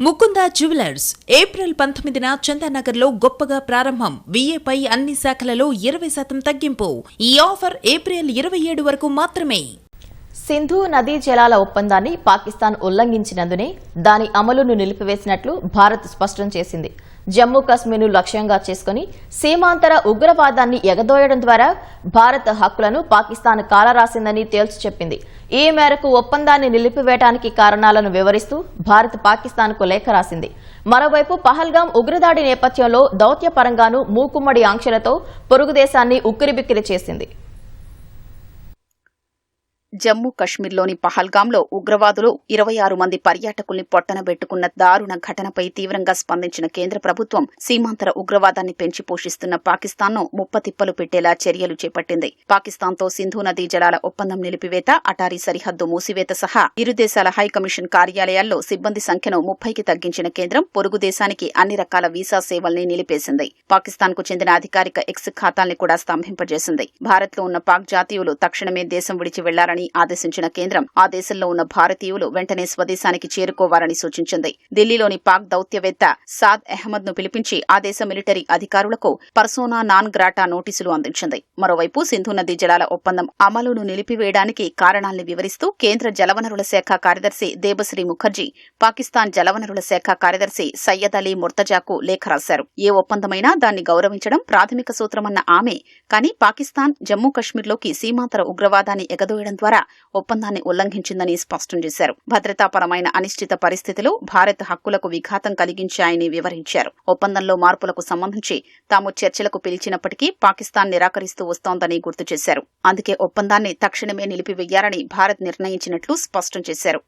Mukunda jewellers April పంతొమ్మిదిన చందానగర్లో గొప్పగా ప్రారంభం. విఏపై అన్ని శాఖలలో ఇరవై శాతం తగ్గింపు. ఈ ఆఫర్ ఏప్రిల్ ఇరవై ఏడు వరకు మాత్రమే. సింధు నదీ జలాల ఒప్పందాన్ని పాకిస్తాన్ ఉల్లంఘించినందునే దాని అమలును నిలిపివేసినట్లు భారత్ స్పష్టం చేసింది. జమ్మూ కశ్మీర్ను లక్ష్యంగా చేసుకుని సీమాంతర ఉగ్రవాదాన్ని ఎగదోయడం ద్వారా భారత్ హక్కులను పాకిస్తాన్ కాలరాసిందని తేల్చి చెప్పింది. ఈ మేరకు ఒప్పందాన్ని నిలిపివేయడానికి కారణాలను వివరిస్తూ భారత్ పాకిస్తాన్కు లేఖ రాసింది. మరోవైపు పహల్గాం ఉగ్రదాడి నేపథ్యంలో దౌత్యపరంగానూ మూకుమ్మడి ఆంక్షలతో పొరుగు దేశాన్ని ఉక్కిరిబిక్కిరి చేసింది. జమ్మూ కశ్మీర్లోని పహల్గాంలో ఉగ్రవాదులు ఇరవై ఆరు మంది పర్యాటకుల్ని పొట్టనబెట్టుకున్న దారుణ ఘటనపై తీవ్రంగా స్పందించిన కేంద్ర ప్రభుత్వం సీమాంతర ఉగ్రవాదాన్ని పెంచి పోషిస్తున్న పాకిస్తాన్ను ముప్పతిప్పలు పెట్టేలా చర్యలు చేపట్టింది. పాకిస్తాన్తో సింధు నదీ జలాల ఒప్పందం నిలిపివేత అటారీ సరిహద్దు మూసివేత సహా ఇరు దేశాల హైకమిషన్ కార్యాలయాల్లో సిబ్బంది సంఖ్యను ముప్పైకి తగ్గించిన కేంద్రం పొరుగు దేశానికి అన్ని రకాల వీసా సేవల్ని నిలిపేసింది. పాకిస్తాన్కు చెందిన అధికారిక ఎక్స్ ఖాతాల్ని కూడా స్తంభింపజేసింది. భారత్లో ఉన్న పాక్ జాతీయులు తక్షణమే దేశం విడిచి చేయాలని ఆదేశించిన కేంద్రం ఆ దేశంలో ఉన్న భారతీయులు వెంటనే స్వదేశానికి చేరుకోవాలని సూచించింది. ఢిల్లీలోని పాక్ దౌత్యవేత్త సాద్ అహ్మద్ను పిలిపించి ఆ దేశ మిలిటరీ అధికారులకు పర్సోనా నాన్ గ్రాటా నోటీసులు అందించింది. మరోవైపు సింధు నదీ జలాల ఒప్పందం అమలును నిలిపివేయడానికి కారణాల్ని వివరిస్తూ కేంద్ర జలవనరుల శాఖ కార్యదర్శి దేబశ్రీ ముఖర్జీ పాకిస్తాన్ జలవనరుల శాఖ కార్యదర్శి సయ్యద్ అలీ ముర్తజాకు లేఖ రాశారు. ఏ ఒప్పందమైనా దాన్ని గౌరవించడం ప్రాథమిక సూత్రమన్న ఆమె కానీ పాకిస్తాన్ జమ్మూ కశ్మీర్లోకి సీమాంతర ఉగ్రవాదాన్ని ఎగదోయడం ద్వారా ద్వారా ఒప్పందాన్ని ఉల్లంఘించిందని స్పష్టం చేశారు. భద్రతాపరమైన అనిశ్చిత పరిస్థితులు భారత్ హక్కులకు విఘాతం కలిగించాయని వివరించారు. ఒప్పందంలో మార్పులకు సంబంధించి తాము చర్చలకు పిలిచినప్పటికీ పాకిస్తాన్ నిరాకరిస్తూ వస్తోందని గుర్తు చేశారు. అందుకే ఒప్పందాన్ని తక్షణమే నిలిపివేయాలని భారత్ నిర్ణయించినట్లు స్పష్టం చేశారు.